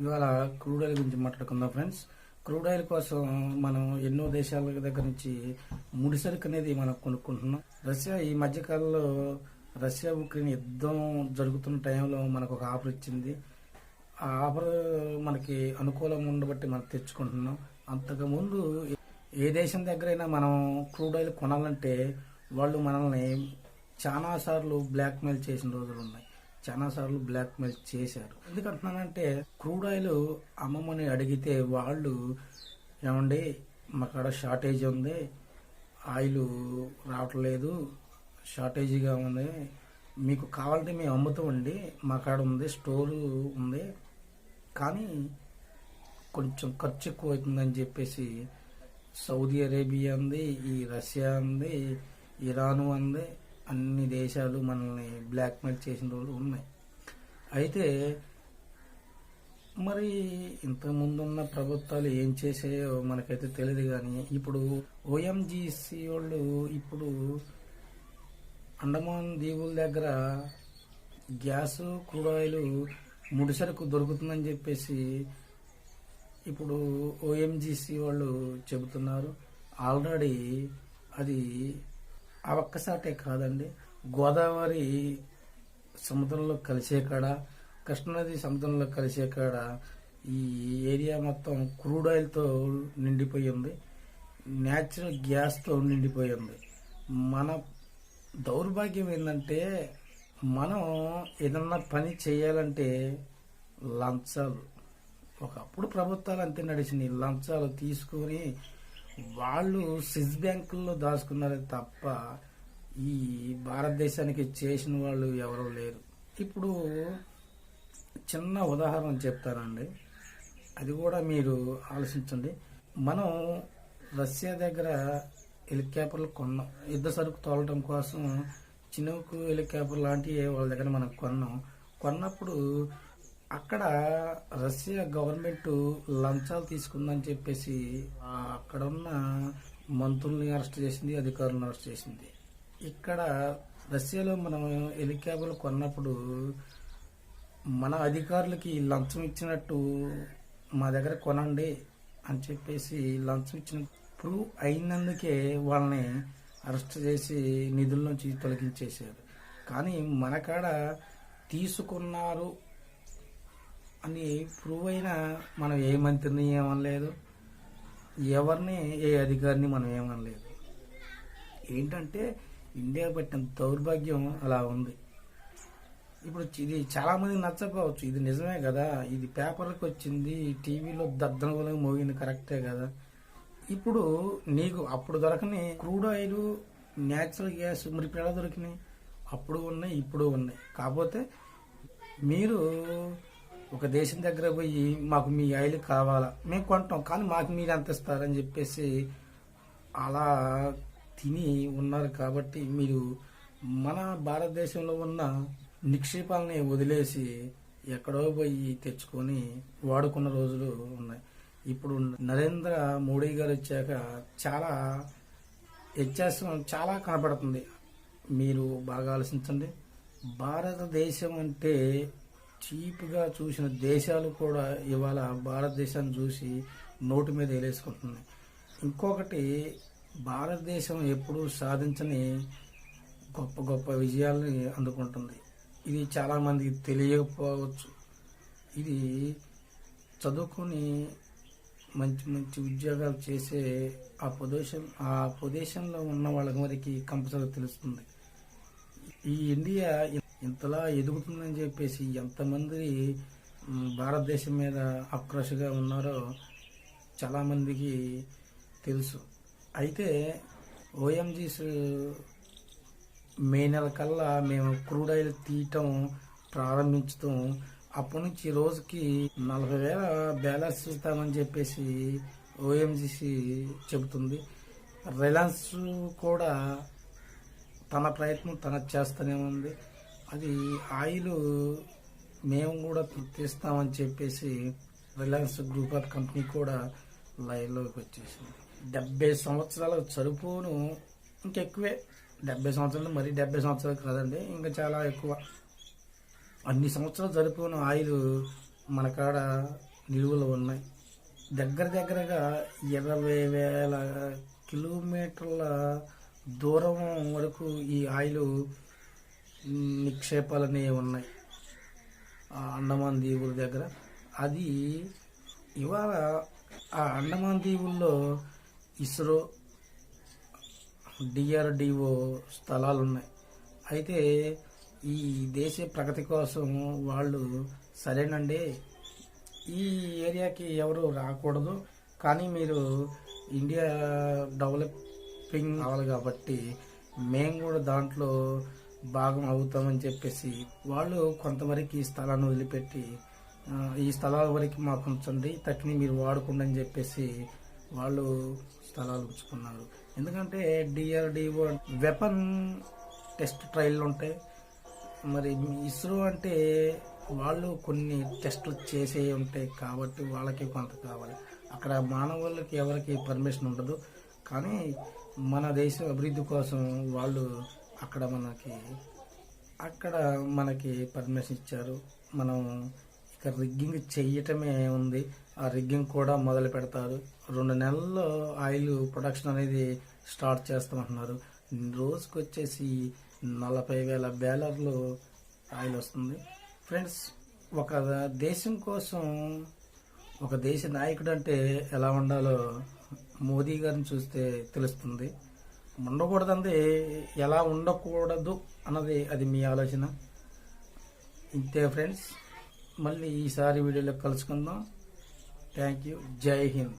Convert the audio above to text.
ఇవాళ crude oil గురించి మాట్లాడుకుందాం ఫ్రెండ్స్. క్రూడ్ ఆయిల్ కోసం మనం ఎన్నో దేశాల దగ్గర నుంచి ముడి సరుకు అనేది మనం కొనుక్కుంటున్నాం. రష్యా ఈ మధ్యకాలంలో రష్యా ఉక్రెయిన్ యుద్ధం జరుగుతున్న టైంలో మనకు ఒక ఆఫర్ ఇచ్చింది. ఆ ఆఫర్ మనకి అనుకూలంగా ఉండబట్టి మనం తెచ్చుకుంటున్నాం. అంతకుముందు ఏ దేశం దగ్గరైనా మనం క్రూడ్ ఆయిల్ కొనాలంటే వాళ్ళు మనల్ని చాలా సార్లు బ్లాక్మెయిల్ చేసిన రోజులు ఉన్నాయి. చాలా సార్లు బ్లాక్మెయిల్ చేశారు. ఎందుకంటున్నానంటే క్రూడ్ ఆయిల్ అమ్మమని అడిగితే వాళ్ళు ఏమండి మా కాడ షార్టేజ్ ఉంది ఆయిల్ రావట్లేదు షార్టేజ్గా ఉంది మీకు కావాలంటే మేము అమ్ముతామండి మా కాడ ఉంది స్టోరు ఉంది కానీ కొంచెం ఖర్చు ఎక్కువ అవుతుందని చెప్పేసి సౌదీ అరేబియా ఉంది ఈ రష్యా ఉంది ఇరాను ఉంది అన్ని దేశాలు మనల్ని బ్లాక్మెయిల్ చేసిన రోజులు ఉన్నాయి. అయితే మరి ఇంతకుముందు ఉన్న ప్రభుత్వాలు ఏం చేసాయో మనకైతే తెలియదు కానీ ఇప్పుడు ఓఎంజీసీ వాళ్ళు ఇప్పుడు అండమాన్ దీవుల దగ్గర గ్యాస్ క్రూడ్ ఆయిల్ ముడిసరకు దొరుకుతుందని చెప్పేసి ఇప్పుడు ఓఎంజీసీ వాళ్ళు చెబుతున్నారు. ఆల్రెడీ అది ఆ ఒక్కసాటే కాదండి. గోదావరి సముద్రంలో కలిసే కాడ కృష్ణానది సముద్రంలో కలిసే కాడ ఈ ఏరియా మొత్తం క్రూడ్ ఆయిల్తో నిండిపోయి ఉంది. న్యాచురల్ గ్యాస్తో నిండిపోయి ఉంది. మన దౌర్భాగ్యం ఏంటంటే మనం ఏదన్నా పని చేయాలంటే లంచాలు. ఒకప్పుడు ప్రభుత్వాలు అంతే నడిచినాయి. లంచాలు తీసుకొని వాళ్ళు స్విస్ బ్యాంకుల్లో దాచుకున్నారే తప్ప ఈ భారతదేశానికి చేసిన వాళ్ళు ఎవరు లేరు. ఇప్పుడు చిన్న ఉదాహరణ చెప్తానండి. అది కూడా మీరు ఆలోచించండి. మనం రష్యా దగ్గర హెలికాప్టర్లు కొన్నాం. యుద్ధ సరుకు తోలటం కోసం చినుకు హెలికాప్టర్ లాంటివి వాళ్ళ దగ్గర మనం కొన్నాం. కొన్నప్పుడు అక్కడ రష్యా గవర్నమెంట్ లంచాలు తీసుకుందని చెప్పేసి అక్కడ ఉన్న మంత్రుల్ని అరెస్ట్ చేసింది అధికారులను అరెస్ట్ చేసింది. ఇక్కడ రష్యాలో మనం హెలికాప్టర్లు కొన్నప్పుడు మన అధికారులకి లంచం ఇచ్చినట్టు మా దగ్గర కొనండి అని చెప్పేసి లంచం ఇచ్చిన ప్రూవ్ అయినందుకే వాళ్ళని అరెస్ట్ చేసి నిధుల నుంచి తొలగించేశారు. కానీ మన కాడ తీసుకున్నారు అని ప్రూవ్ అయినా మనం ఏ మంత్రిని ఏమనలేదు. ఎవరిని ఏ అధికారిని మనం ఏమనలేదు. ఏంటంటే ఇండియా పట్టిన దౌర్భాగ్యం అలా ఉంది. ఇప్పుడు ఇది చాలామందికి నచ్చకపోవచ్చు. ఇది నిజమే కదా. ఇది పేపర్లకు వచ్చింది టీవీలో దద్దన మోగింది కరెక్టే కదా. ఇప్పుడు నీకు అప్పుడు దొరకని క్రూడ్ ఆయిల్ న్యాచురల్ గ్యాస్ మరి ఇప్పుడు ఎలా దొరికినాయి? అప్పుడు ఉన్నాయి ఇప్పుడు ఉన్నాయి. కాకపోతే మీరు ఒక దేశం దగ్గర పోయి మాకు మీ ఆయిల్ కావాలా? మేము కొంటాం కానీ మాకు మీరు ఎంత ఇస్తారని చెప్పేసి అలా తిని ఉన్నారు కాబట్టి మీరు మన భారతదేశంలో ఉన్న నిక్షేపాలని వదిలేసి ఎక్కడో పోయి తెచ్చుకొని వాడుకున్న రోజులు ఉన్నాయి. ఇప్పుడు నరేంద్ర మోడీ గారు వచ్చాక చాలా వ్యత్యాసం చాలా కనపడుతుంది. మీరు బాగా ఆలోచించండి. భారతదేశం అంటే చీప్గా చూసిన దేశాలు కూడా ఇవాళ భారతదేశాన్ని చూసి నోటి మీద వేలేసుకుంటున్నాయి ఇంకొకటి భారతదేశం ఎప్పుడూ సాధించని గొప్ప గొప్ప విజయాల్ని అందుకుంటుంది. ఇది చాలామందికి తెలియకపోవచ్చు. ఇది చదువుకొని మంచి మంచి ఉద్యోగాలు చేసే ఆ ప్రదేశం ఆ ప్రదేశంలో ఉన్న వాళ్ళకి మరికి కంపల్సరీ తెలుస్తుంది. ఈ ఇండియా ఇంతలా ఎదుగుతుందని చెప్పేసి ఎంతమంది భారతదేశం మీద ఆక్రోషగా ఉన్నారో చాలామందికి తెలుసు. అయితే ఓఎంజీస్ మే నెల కల్లా మేము క్రూడ్ ఆయిల్ తీయటం ప్రారంభించటం అప్పటి నుంచి రోజుకి నలభై వేల బ్యాలెన్స్ ఇస్తామని చెప్పేసి ఓఎంజీసీ చెబుతుంది. రిలయన్స్ కూడా తన ప్రయత్నం తన చేస్తూనే ఉంది. అది ఆయిల్ మేము కూడా తెస్తామని చెప్పేసి రిలయన్స్ గ్రూప్ ఆఫ్ కంపెనీ కూడా లైన్లోకి వచ్చేసింది. డెబ్బై సంవత్సరాల సరిపోను ఇంకెక్కువే. డెబ్బై సంవత్సరాలు మరీ డెబ్బై సంవత్సరాలు కాదండి ఇంకా చాలా ఎక్కువ. అన్ని సంవత్సరాలు సరిపోను ఆయిల్ మన కాడ నిలువలు ఉన్నాయి. దగ్గర దగ్గరగా ఇరవై వేల కిలోమీటర్ల దూరం వరకు ఈ ఆయిల్ నిక్షేపాలనే ఉన్నాయి. ఆ అండమాన్ దీవుల దగ్గర. అది ఇవాళ ఆ అండమాన్ దీవుల్లో ఇస్రో డిఆర్డిఓ స్థలాలు ఉన్నాయి అయితే ఈ దేశ ప్రగతి కోసం వాళ్ళు సరేనండి. ఈ ఏరియాకి ఎవరు రాకూడదు. కానీ మీరు ఇండియా డెవలపింగ్ అవ్వాలి కాబట్టి మేము కూడా దాంట్లో భాగం అవుతామని చెప్పేసి వాళ్ళు కొంతవరకు ఈ స్థలాన్ని వదిలిపెట్టి ఈ స్థలాల వరకు మాకు ఉంచండి తక్కిని మీరు వాడుకోండి అని చెప్పేసి వాళ్ళు స్థలాలు ఉంచుకున్నారు. ఎందుకంటే డిఆర్డిఓ వెపన్ టెస్ట్ ట్రయల్ ఉంటాయి. మరి ఇస్రో అంటే వాళ్ళు కొన్ని టెస్టులు చేసే ఉంటాయి కాబట్టి వాళ్ళకి కొంత కావాలి. అక్కడ మానవులకి ఎవరికి పర్మిషన్ ఉండదు. కానీ మన దేశం అభివృద్ధి కోసం వాళ్ళు అక్కడ మనకి అక్కడ మనకి పర్మిషన్ ఇచ్చారు. మనం ఇక రిగ్గింగ్ చెయ్యటమే ఉంది. ఆ రిగ్గింగ్ కూడా మొదలు పెడతారు. రెండు నెలల్లో ఆయిల్ ప్రొడక్షన్ అనేది స్టార్ట్ చేస్తామంటున్నారు. రోజుకి వచ్చేసి నలభై వేల బ్యాలర్లు ఆయిల్ వస్తుంది. ఫ్రెండ్స్ ఒక దేశం కోసం ఒక దేశ నాయకుడు అంటే ఎలా ఉండాలో మోదీ గారిని చూస్తే తెలుస్తుంది. ఉండకూడదంది ఎలా ఉండకూడదు అన్నది అది మీ ఆలోచన. ఇంతే ఫ్రెండ్స్ మళ్ళీ ఈసారి వీడియోలో కలుసుకుందాం. Thank you. జై హింద్.